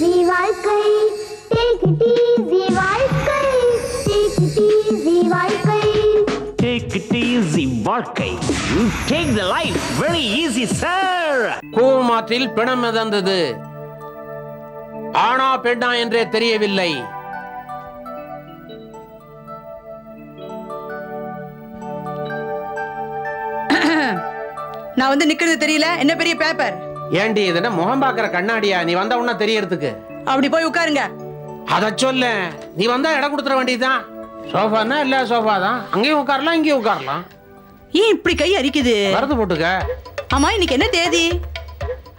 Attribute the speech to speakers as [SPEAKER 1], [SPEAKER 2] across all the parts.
[SPEAKER 1] Easy it easy வாழ்க்கை take it life very easy sir
[SPEAKER 2] கூவமாத்தில் பிணம் மிதந்தது. ஆனா பெண்ணா என்றே தெரியவில்லை.
[SPEAKER 3] நான் வந்து நிக்கிறது தெரியல. என்ன பெரிய பேப்பர்
[SPEAKER 2] ஏண்டி இது என்ன முகம் பாக்குற கண்ணாடியா? நீ வந்த உடனே தெரியறதுக்கு.
[SPEAKER 3] அப்படி போய் உட்காருங்க.
[SPEAKER 2] அத சொல்ல. நீ வந்தா இடம் கொடுத்துட வேண்டியதுதான். சோஃபான்னா இல்ல சோஃபா தான் அங்கேயும் உட்காரலாம் இங்கேயும் உட்காரலாம்.
[SPEAKER 3] ஏன் இப்படி கை அரிக்குது?
[SPEAKER 2] மறந்து போட்டுக்க.
[SPEAKER 3] ஆமா இன்னைக்கு என்ன தேதி?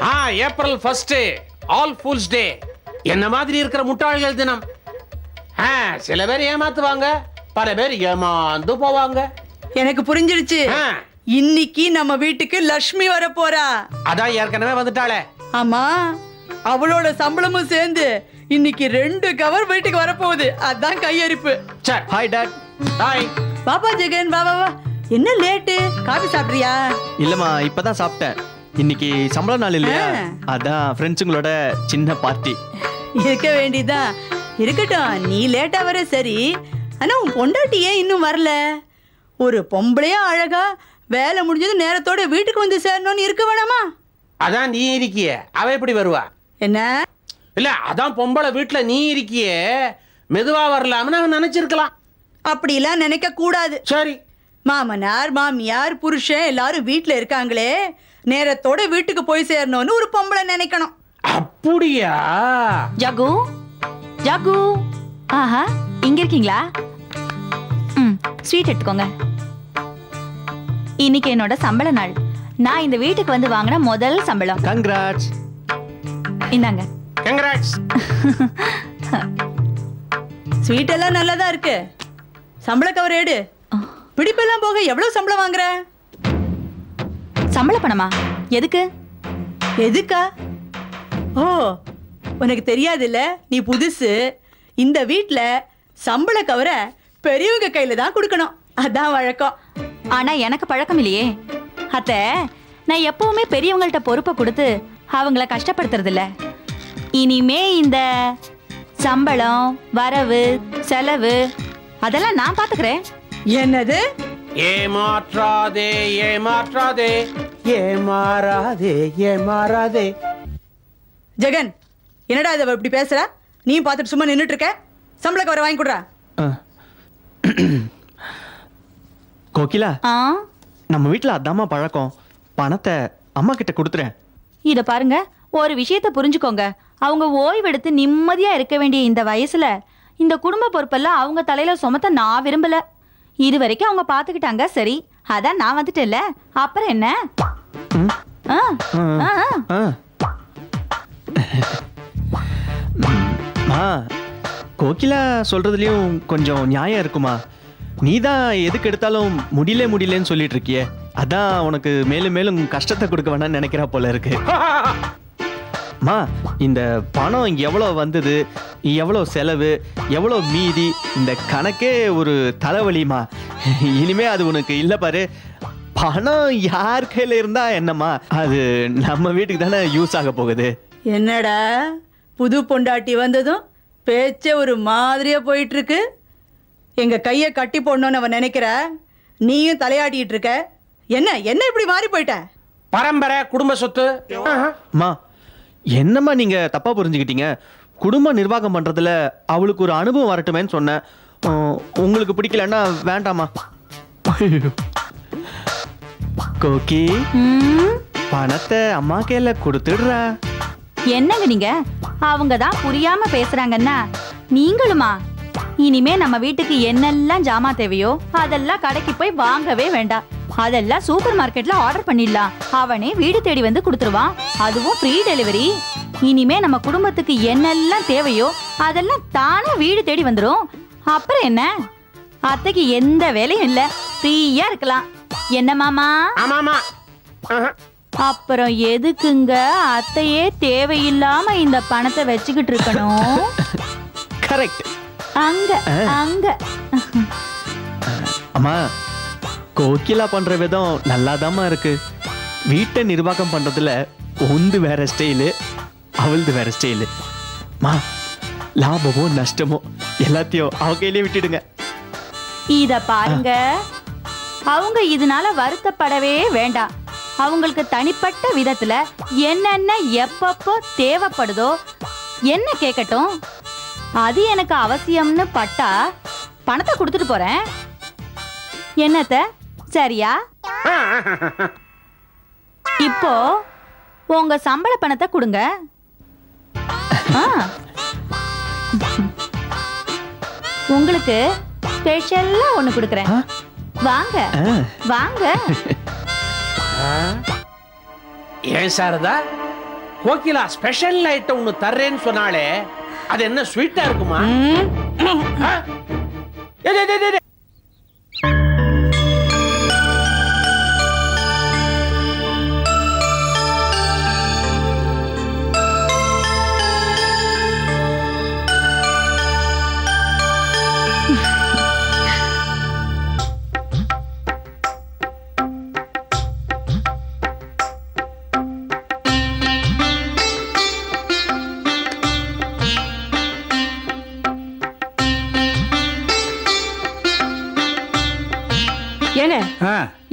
[SPEAKER 2] ஆ April first all fools day என்ன மாதிரி இருக்கிற முட்டாள்கள் தினம். ஆ சில பேர் ஏமாத்துவாங்க பல பேர் ஏமாந்து போவாங்க.
[SPEAKER 3] எனக்கு புரிஞ்சிடுச்சு
[SPEAKER 2] ஆ.
[SPEAKER 3] இன்னைக்கு நம்ம வீட்டுக்கு லக்ஷ்மி வர போறா
[SPEAKER 2] அதான் ஏற்கனவே வந்துட்டாளே.
[SPEAKER 3] ஆமா அவளோட சம்பளமும் சேர்ந்து இன்னைக்கு ரெண்டு கவர் வீட்டுக்கு வரப்போகுது. அதான் கையரிப்பு.
[SPEAKER 2] சரி
[SPEAKER 4] ஹாய் டாட்
[SPEAKER 2] ஹாய்
[SPEAKER 3] பாப்பா ஜெகன் வா வா வா. என்ன லேட்டு? காபி சாப்பிடுறியா?
[SPEAKER 4] இல்லம்மா இப்பதான் சாப்பிட்டேன். இன்னைக்கு சம்பள நாள் இல்லையா?
[SPEAKER 3] ஆ.
[SPEAKER 4] அதான் ஃப்ரெண்ட்ஸுங்களோட சின்ன பார்ட்டி
[SPEAKER 3] இருக்க வேண்டியதான் இருக்கட்டும் நீ லேட்டா வர சரி. ஆனா உன் பொண்டாட்டி ஏன் இன்னும் வரல? ஒரு பொம்பளையா அழகா வேலை முடிஞ்சது நேரத்தோட வீட்டுக்கு வந்து சேரணும்னு இருக்க வேணாமா?
[SPEAKER 2] அதான் நீ இருக்கியே. அவ எப்படி வருவா?
[SPEAKER 3] என்ன?
[SPEAKER 2] இல்ல அதான் பொம்பளை வீட்டுல நீ இருக்கியே. மெதுவா வரலாம்னு அவன் நினைச்சிருக்கலாம்.
[SPEAKER 3] அப்படிலாம் நினைக்க கூடாது.
[SPEAKER 2] சரி.
[SPEAKER 3] மாமனார் மாமியார் புருஷன் எல்லாரும் வீட்ல இருக்காங்களே. நேரத்தோட வீட்டுக்கு போய் சேரணும்னு ஒரு பொம்பளை நினைக்கணும்.
[SPEAKER 2] அப்படியா?
[SPEAKER 5] ஜகு ஜகு. ஆஹா இங்க இருக்கீங்களா? ம் ஸ்வீட் எடுத்துக்கோங்க. இன்னைக்கு என்னோட சம்பள நாள். நான் இந்த வீட்டுக்கு வந்து வாங்கின முதல் சம்பளம்.
[SPEAKER 4] கங்க்ராட்ஸ்
[SPEAKER 5] இந்தாங்க.
[SPEAKER 2] கங்கராட்ஸ்
[SPEAKER 3] ஸ்வீட் எல்லாம் நல்லதா இருக்கு. சம்பள கவர் எடு. பிடிப்பெல்லாம் போக எவ்வளவு சம்பளம் வாங்குற?
[SPEAKER 5] சம்பள பணமா? எதுக்கு?
[SPEAKER 3] எதுக்கா? ஓ உனக்கு தெரியாதுல்ல? நீ புதுசு. இந்த வீட்ல சம்பள கவரை பெரியவங்க கையில தான் கொடுக்கணும். அதான் வழக்கம்.
[SPEAKER 5] ஆனா எனக்கு பழக்கம் இல்லையே. அத்த நான் எப்பவுமே பெரியவங்கள்ட்ட பொறுப்பை கொடுத்து அவங்கள கஷ்டப்படுத்துறது இல்ல இனிமே இந்த சம்பளம் வரவு செலவு அதெல்லாம் நான் பாத்துக்கிறேன்.
[SPEAKER 3] என்னது?
[SPEAKER 2] ஏமாற்றாதே ஏமாற்றாதே ஏமாறாதே ஏமாறாதே.
[SPEAKER 3] ஜெகன் என்னடா இதை இப்படி பேசுற? நீ பார்த்துட்டு சும்மா நின்னுட்டு இருக்க? சம்பள கவரை வாங்கி கொடுறா.
[SPEAKER 4] கோகிலா
[SPEAKER 5] ஆ?
[SPEAKER 4] நம்ம வீட்டில் அதாம்மா பழக்கம். பணத்தை அம்மா கிட்ட கொடுத்துறேன்.
[SPEAKER 5] இத பாருங்க ஒரு விஷயத்த புரிஞ்சுக்கோங்க. அவங்க ஓய்வெடுத்து நிம்மதியா இருக்க வேண்டிய இந்த வயசுல இந்த குடும்ப பொறுப்பெல்லாம் அவங்க தலையில சுமத்த நான் விரும்பல. இது வரைக்கும் அவங்க பாத்துக்கிட்டாங்க சரி. அதான் நான் வந்துட்டேன்ல. அப்புறம் என்ன. ஆ,
[SPEAKER 4] ஆ.
[SPEAKER 5] ஆ, ஆ.
[SPEAKER 4] மா கோகிலா சொல்றதுலயும் கொஞ்சம் நியாயம் இருக்குமா? நீ தான் எதுக்கு எடுத்தாலும் முடியல முடியலன்னு சொல்லிட்டு இருக்கியே. அதான் உனக்கு மேலும் மேலும் கஷ்டத்தை கொடுக்க வேணாம்னு நினைக்கிறா போல இருக்கு. மா இந்த பணம் எவ்வளோ வந்தது? எவ்வளோ செலவு? எவ்வளோ மீதி? இந்த கணக்கே ஒரு தலைவலிமா இனிமே அது உனக்கு இல்லை பாரு. பணம் யார் கையில் இருந்தா என்னம்மா? அது நம்ம வீட்டுக்கு தானே யூஸ் ஆக போகுது.
[SPEAKER 3] என்னடா? புது பொண்டாட்டி வந்ததும் பேச்சே ஒரு மாதிரியா போயிட்டு இருக்கு. எங்க கையை கட்டி போடணும்னு அவன் நினைக்கிற? நீயும் தலையாட்டிட்டு இருக்க? என்ன என்ன இப்படி மாறி போயிட்ட?
[SPEAKER 2] பரம்பரை குடும்ப சொத்து.
[SPEAKER 4] அம்மா என்னம்மா நீங்க தப்பா புரிஞ்சுக்கிட்டீங்க? குடும்ப நிர்வாகம் பண்றதுல அவளுக்கு ஒரு அனுபவம் வரட்டுமேன்னு சொன்னேன். உங்களுக்கு பிடிக்கலன்னா வேண்டாமா கோகி பணத்தை அம்மா கையில கொடுத்துடுறா.
[SPEAKER 5] என்னங்க நீங்க? அவங்க தான் புரியாம பேசுறாங்கன்னா நீங்களுமா? இனிமே நம்ம வீட்டுக்கு என்னெல்லாம் ஜாமா தேவையோ அதெல்லாம் கடைக்கு போய் வாங்கவே வேண்டாம். அதெல்லாம் சூப்பர் மார்க்கெட்ல ஆர்டர் பண்ணிடலாம். அவனே வீடு தேடி வந்து கொடுத்துருவான். அதுவும் ஃப்ரீ டெலிவரி இனிமே நம்ம குடும்பத்துக்கு என்னெல்லாம் தேவையோ அதெல்லாம் தானா வீடு தேடி வந்துரும். அப்புறம் என்ன? அத்தைக்கு எந்த வேலையும் இல்ல. ஃப்ரீயா இருக்கலாம். என்ன மாமா?
[SPEAKER 2] ஆமாமா. ஆஹா.
[SPEAKER 5] அப்புறம் எதுக்குங்க அத்தையே தேவையில்லாம இந்த பணத்தை வச்சுக்கிட்டு இருக்கணும்?
[SPEAKER 4] கரெக்ட்
[SPEAKER 5] அங்க அங்க.
[SPEAKER 4] அம்மா கோகிலா பண்ற விதம் நல்லாதாம்மா இருக்கு. வீட்டை நிர்வாகம் பண்றதுல உந்து வேற ஸ்டைலு அவள்து வேற ஸ்டைலு மா லாபமோ நஷ்டமோ எல்லாத்தையும் அவ கையிலே விட்டுடுங்க.
[SPEAKER 5] இத பாருங்க. அவங்க இதனால வருத்தப்படவே வேண்டாம். அவங்களுக்கு தனிப்பட்ட விதத்துல என்னென்ன எப்பப்போ தேவைப்படுதோ என்ன கேட்கட்டும் அது எனக்கு அவசியம்னு பட்டா பணத்தை கொடுத்துட்டு போறேன். என்னத்த? சரியா? இப்போ உங்க சம்பள பணத்தை கொடுங்க. உங்களுக்கு ஸ்பெஷலா ஒண்ணு கொடுக்குறேன்? வாங்க. வாங்க.
[SPEAKER 2] ஏன் சாரதா? கோகிலா ஸ்பெஷல் ஐட்டம் ஒன்று தர்றேன்னு சொன்னாலே அது என்ன ஸ்வீட்டா இருக்குமா?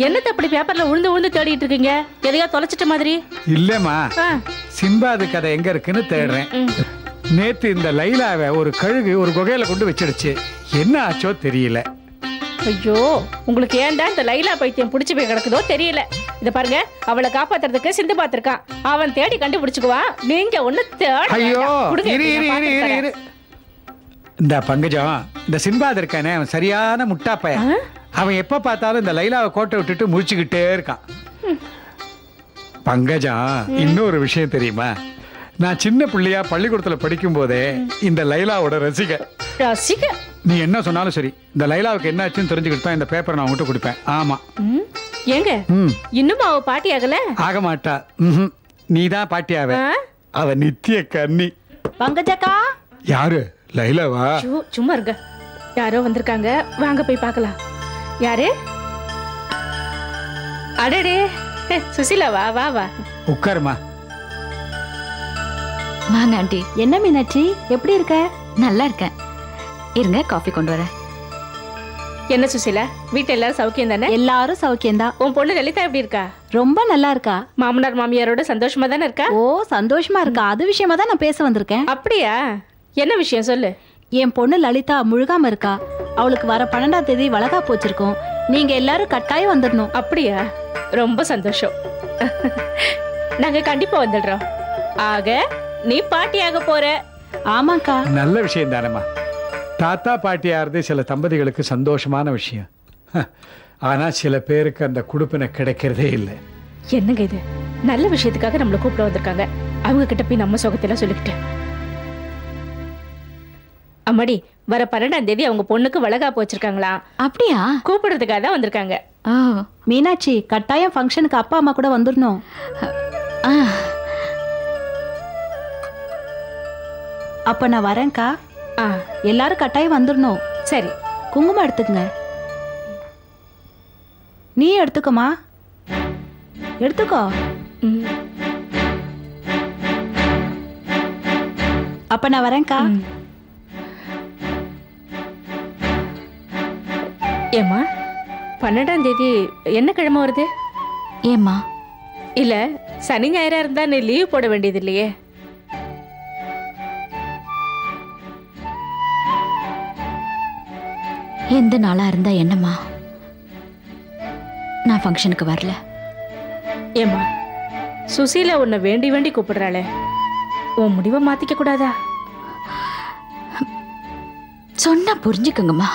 [SPEAKER 6] என்னத்த அப்படி பேப்பர்ல உழுந்து உழுந்து தேடிட்டு இருக்கீங்க? எதையோ தொலைச்சிட்ட மாதிரி?
[SPEAKER 7] இல்லம்மா. சிம்பாது கதை எங்க இருக்குன்னு தேடுறேன். நேத்து இந்த லைலாவை ஒரு கழுகு ஒரு குகையில கொண்டு வச்சிடுச்சு. என்ன ஆச்சோ தெரியல.
[SPEAKER 6] ஐயோ உங்களுக்கு ஏன்டா இந்த லைலா பைத்தியம் புடிச்சு போய் கிடக்குதோ தெரியல. இத பாருங்க அவளை காப்பாத்துறதுக்கு சிந்து பாத்திருக்கான் அவன் தேடி கண்டுபிடிச்சுக்குவான் நீங்க ஒண்ணு தேட
[SPEAKER 7] இந்த பங்கஜம் இந்த சிம்பாத் இருக்கானே அவன் சரியான முட்டாப்பைய அவன் எப்ப பார்த்தாலும் இந்த லைலாவை கோட்டை விட்டுட்டு முழிச்சுக்கிட்டே இருக்கான். பங்கஜம் இன்னொரு விஷயம் தெரியுமா? நான் சின்ன பிள்ளையா பள்ளிக்கூடத்துல படிக்கும் போதே இந்த லைலாவோட ரசிகை.
[SPEAKER 6] ரசிக?
[SPEAKER 7] நீ என்ன சொன்னாலும் சரி இந்த லைலாவுக்கு என்ன ஆச்சுன்னு தெரிஞ்சுக்கிட்டு தான் இந்த பேப்பரை நான் உங்ககிட்ட கொடுப்பேன். ஆமா.
[SPEAKER 6] ஏங்க? இன்னும் அவ பாட்டி ஆகல?
[SPEAKER 7] ஆக மாட்டா. நீ தான் பாட்டியாவ
[SPEAKER 6] ஆ?
[SPEAKER 7] அவ நித்திய கன்னி.
[SPEAKER 5] பங்கஜக்கா?
[SPEAKER 7] யாரு? லைலாவா?
[SPEAKER 6] சும்மா இருங்க. யாரோ வந்திருக்காங்க. வாங்க போய் பார்க்கலாம். யாரு? அடடே. சுசிலா வா வா வா.
[SPEAKER 7] உட்காருமா.
[SPEAKER 8] வாங்க ஆண்டி
[SPEAKER 5] என்ன மீனாட்சி? எப்படி இருக்க?
[SPEAKER 8] நல்லா இருக்கேன். இருங்க காஃபி கொண்டு வரேன்.
[SPEAKER 6] என்ன சுசிலா? வீட்டுல எல்லாரும் சௌக்கியம் தானே?
[SPEAKER 5] எல்லாரும் சௌக்கியம்தான்
[SPEAKER 6] உன் பொண்ணு லலிதா எப்படி இருக்கா?
[SPEAKER 5] ரொம்ப நல்லா இருக்கா.
[SPEAKER 6] மாமனார் மாமியாரோட சந்தோஷமா தானே இருக்கா?
[SPEAKER 5] ஓ சந்தோஷமா இருக்கா. அது விஷயமா தான் நான் பேச வந்திருக்கேன்.
[SPEAKER 6] அப்படியா? என்ன விஷயம் சொல்லு.
[SPEAKER 5] என் பொண்ணு லலிதா முழுகாம இருக்கா? அவளுக்கு வர பன்னெண்டாம் தேதி வளகா போச்சிருக்கோம் நீங்க எல்லாரும் கட்டாயம் வந்துடணும்.
[SPEAKER 6] அப்படியா? ரொம்ப சந்தோஷம். நாங்க கண்டிப்பா வந்துடுறோம். ஆக நீ பாட்டியாக போற.
[SPEAKER 5] ஆமாக்கா.
[SPEAKER 7] நல்ல விஷயம் தானம்மா. தாத்தா பாட்டியாகிறது சில தம்பதிகளுக்கு சந்தோஷமான விஷயம். ஆனா சில பேருக்கு அந்த குடுப்பினை கிடைக்கிறதே இல்லை.
[SPEAKER 6] என்னங்க இது? நல்ல விஷயத்துக்காக நம்மள கூப்பிட வந்திருக்காங்க. அவங்க கிட்ட போய் நம்ம சுகத்தெல்லாம் சொல்லிக்கிட்டு. அம்மாடி வர பன்னெண்டாம் தேதி அவங்க பொண்ணுக்கு வளகாப்பு வச்சிருக்காங்களாம்
[SPEAKER 8] அப்படியா?
[SPEAKER 6] கூப்பிடுறதுக்காக தான் வந்திருக்காங்க.
[SPEAKER 8] ஓ
[SPEAKER 5] மீனாட்சி கட்டாயம் ஃபங்க்ஷனுக்கு அப்பா அம்மா கூட வந்துடணும்.
[SPEAKER 8] ஆ,
[SPEAKER 5] அப்ப நான் வரேன்க்கா.
[SPEAKER 6] ஆ.
[SPEAKER 5] எல்லாரும் கட்டாயம் வந்துடணும்.
[SPEAKER 6] சரி.
[SPEAKER 5] குங்குமம் எடுத்துக்கங்க. நீ எடுத்துக்கோமா எடுத்துக்கோ.
[SPEAKER 6] ம்,
[SPEAKER 5] அப்ப நான் வரேன்க்கா.
[SPEAKER 6] ம். ஏம்மா? பன்னெண்டாம் தேதி என்ன கிழமை வருது?
[SPEAKER 8] ஏம்மா?
[SPEAKER 6] இல்ல சனி ஞாயிறா இருந்தா நீ லீவ் போட வேண்டியது இல்லையே
[SPEAKER 8] எந்த நாளா இருந்தா என்னம்மா? நான் ஃபங்க்ஷனுக்கு வரல.
[SPEAKER 6] ஏம்மா சுசீலா உன்னை வேண்டி வேண்டி கூப்பிடுறாளே. உன் முடிவை மாத்திக்க கூடாதா?
[SPEAKER 8] சொன்னா புரிஞ்சுக்குங்கம்மா.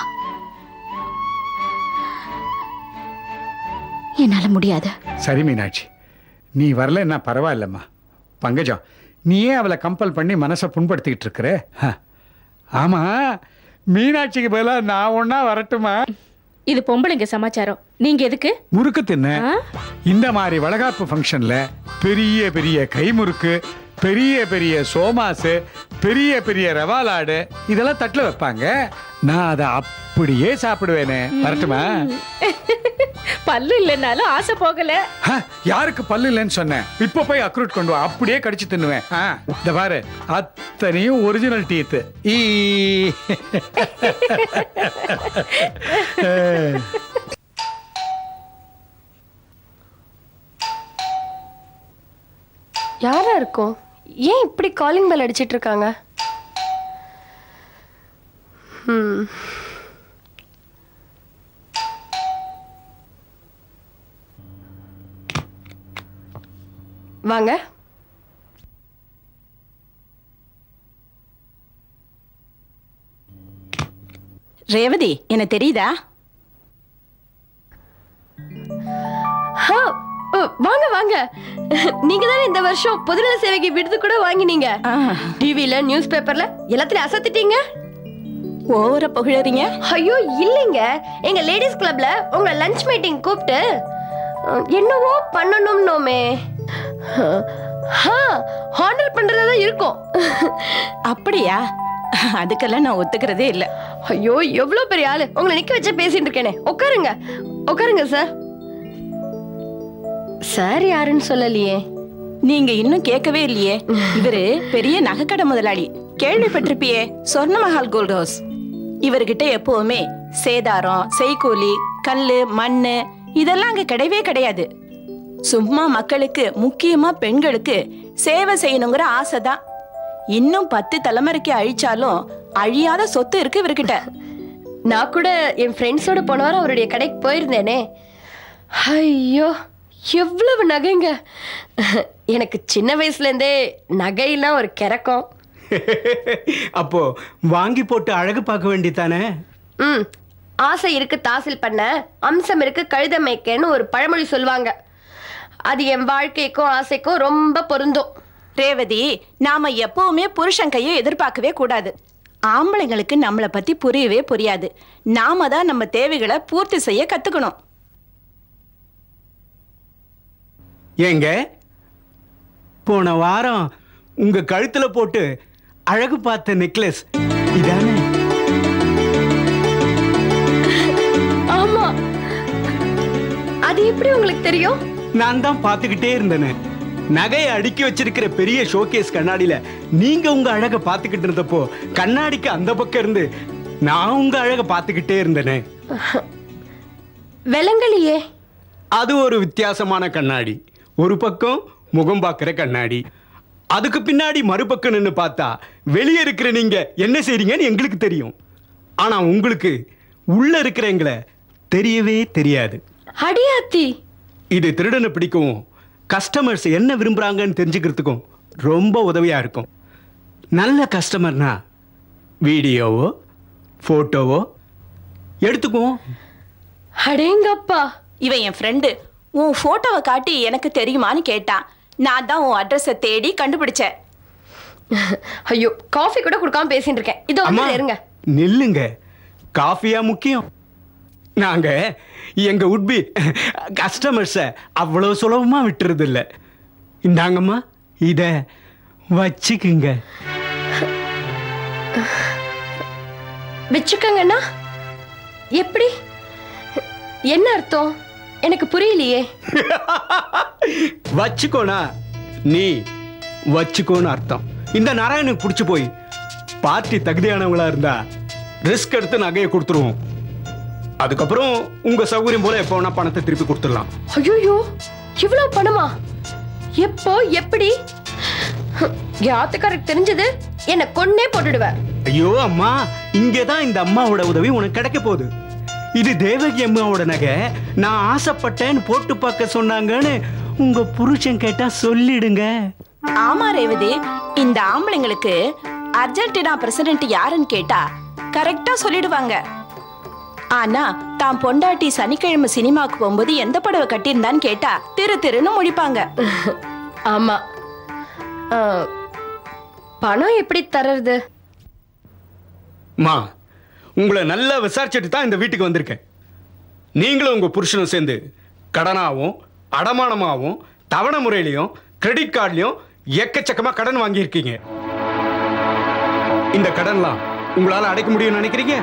[SPEAKER 8] என்னால முடியாது.
[SPEAKER 7] சரி மீனாட்சி. நீ வரலன்னா பரவாயில்லம்மா. பங்கஜம் நீயே அவளை கம்பல் பண்ணி மனசை புண்படுத்திக்கிட்டு இருக்கிற? ஹ. ஆமா மீனாட்சிக்கு பதிலாக நான் ஒன்னா வரட்டுமா?
[SPEAKER 6] இது பொம்பளைங்க சமாச்சாரம். நீங்க எதுக்கு?
[SPEAKER 7] முறுக்கு தின்ன? இந்த மாதிரி வளகாப்பு ஃபங்க்ஷன்ல பெரிய பெரிய கைமுறுக்கு பெரிய பெரிய சோமாசு பெரிய பெரிய ரவா லாடு இதெல்லாம் தட்டுல வைப்பாங்க. நான் அதை அப்படியே சாப்பிடுவேனே. வரட்டுமா?
[SPEAKER 6] பல்லு இல்லைன்னாலும் ஆசை போகல.
[SPEAKER 7] யாருக்கு பல்லு இல்லைன்னு சொன்னேன்? இப்ப போய் அக்ரூட் கொண்டு வா. அப்படியே கடிச்சு தின்னுவேன். இந்த பாரு அத்தனையும் ஒரிஜினல் டீத்து ஈ.
[SPEAKER 9] யாரா இருக்கும்? ஏன் இப்படி காலிங் பெல் அடிச்சிட்டு இருக்காங்க? ம் வாங்க.
[SPEAKER 10] ரேவதி என்ன தெரியுதா?
[SPEAKER 9] வாங்க வாங்க. நீங்க தானே இந்த வருஷம் பொதுநல சேவைக்கு விருது கூட வாங்கினீங்க. டிவில நியூஸ் பேப்பர்ல எல்லாத்துலயும் அசத்திட்டீங்க?
[SPEAKER 10] ஓவர புகழறீங்க.
[SPEAKER 9] ஐயோ இல்லைங்க. எங்க லேடிஸ் கிளப்ல உங்க லஞ்ச் மீட்டிங் கூப்பிட்டு என்னவோ பண்ணணும்னோமே. ஹானர் பண்றதா தான் இருக்கும்.
[SPEAKER 10] அப்படியா? அதுக்கெல்லாம் நான் ஒத்துக்கிறதே இல்லை.
[SPEAKER 9] ஐயோ எவ்வளவு பெரிய ஆளு. உங்களை நிக்க வச்சு பேசிட்டு இருக்கேனே. உட்காருங்க. உட்காருங்க சார். சார் யாருன்னு சொல்லலையே.
[SPEAKER 10] நீங்க இன்னும் கேட்கவே இல்லையே. இவரு பெரிய நகைக்கடை முதலாளி. கேள்விப்பட்டிருப்பியே சொர்ண மஹால் கோல்ட் ஹவுஸ் இவர்கிட்ட எப்பவுமே சேதாரம் செய்கூலி கல்லு மண்ணு இதெல்லாம் அங்க கிடையவே கிடையாது. சும்மா மக்களுக்கு முக்கியமா பெண்களுக்கு சேவை செய்யணுங்கிற ஆசைதான். இன்னும் பத்து தலைமுறைக்கு அழிச்சாலும் அழியாத சொத்து இருக்கு இவர்கிட்ட.
[SPEAKER 9] நான் கூட என் ஃப்ரெண்ட்ஸோட போன வாரம் அவருடைய கடைக்கு போயிருந்தேனே. ஐயோ எவ்வளவு நகைங்க. எனக்கு சின்ன வயசுல இருந்தே நகைனா ஒரு கிறக்கம்.
[SPEAKER 11] அப்போ வாங்கி போட்டு அழகு பார்க்க வேண்டியதானே?
[SPEAKER 9] ம் ஆசை இருக்கு தாசில் பண்ண அம்சம் இருக்கு கழுத மேய்க்கன்னு ஒரு பழமொழி சொல்லுவாங்க. அது என் வாழ்க்கைக்கும் ஆசைக்கும் ரொம்ப பொருந்தும்.
[SPEAKER 10] ரேவதி நாம எப்பவுமே புருஷன் கையை எதிர்பார்க்கவே கூடாது. ஆம்பளைங்களுக்கு நம்மளை பத்தி புரியவே புரியாது. நாம தான் நம்ம தேவைகளை பூர்த்தி செய்ய கத்துக்கணும்.
[SPEAKER 11] ஏங்க போன வாரம் உங்க கழுத்துல போட்டு அழகு பார்த்த நெக்லஸ் இதானே?
[SPEAKER 9] ஆமா. அது எப்படி உங்களுக்கு தெரியும்?
[SPEAKER 11] நான் தான் பார்த்துக்கிட்டே இருந்தேனே. நகையை அடுக்கி வச்சிருக்கிற பெரிய ஷோகேஸ் கண்ணாடியில நீங்க உங்க அழக பார்த்துக்கிட்டு இருந்தப்போ கண்ணாடிக்கு அந்த பக்கம் இருந்து நான் உங்க அழக பார்த்துக்கிட்டே இருந்தேனே.
[SPEAKER 9] விலங்கலியே.
[SPEAKER 11] அது ஒரு வித்தியாசமான கண்ணாடி. ஒரு பக்கம் முகம் பார்க்கிற கண்ணாடி. அதுக்கு பின்னாடி மறுபக்கம் நின்று பார்த்தா வெளியே இருக்கிற நீங்க என்ன செய்றீங்கன்னு எங்களுக்கு தெரியும். ஆனா உங்களுக்கு உள்ள இருக்கிற எங்களை தெரியவே தெரியாது.
[SPEAKER 9] அடியாத்தி
[SPEAKER 11] இது திருடனை பிடிக்கவும் கஸ்டமர்ஸ் என்ன விரும்புறாங்கன்னு தெரிஞ்சுக்கிறதுக்கும் ரொம்ப உதவியா இருக்கும். நல்ல கஸ்டமர்னா வீடியோவோ ஃபோட்டோவோ எடுத்துக்குவோம்.
[SPEAKER 9] அடேங்கப்பா
[SPEAKER 10] இவன் என் ஃப்ரெண்டு உன் போட்டோவை காட்டி எனக்கு தெரியுமான்னு கேட்டான். நான் தான் உன் அட்ரஸை தேடி கண்டுபிடிச்சேன்.
[SPEAKER 9] ஐயோ காஃபி கூட கொடுக்காம பேசிட்டு இருக்கேன். இதோ இருங்க
[SPEAKER 11] நில்லுங்க. காஃபியா முக்கியம். நாங்க எங்க உட்பி கஸ்டமர்ஸை அவ்வளோ சுலபமா விட்டுறது இல்ல இந்தாங்கம்மா இத வச்சுக்குங்க.
[SPEAKER 9] வச்சுக்கங்கண்ணா. எப்படி? என்ன அர்த்தம்? எனக்கு புரியலையே.
[SPEAKER 11] வச்சுக்கோனா நீ வச்சுக்கோன்னு அர்த்தம். இந்த நாராயணுக்கு பிடிச்சு போய் பார்ட்டி தகுதியானவங்களா இருந்தா ரிஸ்க் எடுத்து நகையை கொடுத்துருவோம். அதுக்கப்புறம் உங்க சௌகரியம் போல எப்போ வேணா பணத்தை திருப்பி கொடுத்துடலாம்.
[SPEAKER 9] ஐயோ இவ்வளவு பணமா? எப்போ எப்படி? என் ஆத்துக்காரருக்கு தெரிஞ்சது என்ன கொன்னே போட்டுடுவேன்
[SPEAKER 11] ஐயோ அம்மா இங்கதான் இந்த அம்மாவோட உதவி உனக்கு கிடைக்க போகுது. இது தேவகி அம்மாவோட நகை. நான் ஆசைப்பட்டேன்னு போட்டு பார்க்க சொன்னாங்கன்னு உங்க புருஷன் கேட்டா சொல்லிடுங்க.
[SPEAKER 10] ஆமா ரேவதி. இந்த ஆம்பளைங்களுக்கு அர்ஜென்டினா பிரசிடென்ட் யாருன்னு கேட்டா கரெக்டா சொல்லிடுவாங்க. ஆனா தான் பொண்டாட்டி சனிக்கிழமை சினிமாவுக்கு போகும்போது எந்த புடவை கட்டியிருந்தான்னு கேட்டா திரு திருன்னு முழிப்பாங்க.
[SPEAKER 9] ஆமா. பணம் எப்படி தர்றது?
[SPEAKER 11] மா உங்களை நல்லா விசாரிச்சுட்டு தான் இந்த வீட்டுக்கு வந்திருக்கேன். நீங்களும் உங்க புருஷனும் சேர்ந்து கடனாவும் அடமானமாவும் தவணை முறையிலையும் கிரெடிட் கார்டுலையும் எக்கச்சக்கமா கடன் வாங்கியிருக்கீங்க. இந்த கடன்லாம் உங்களால அடைக்க முடியும்னு நினைக்கிறீங்க?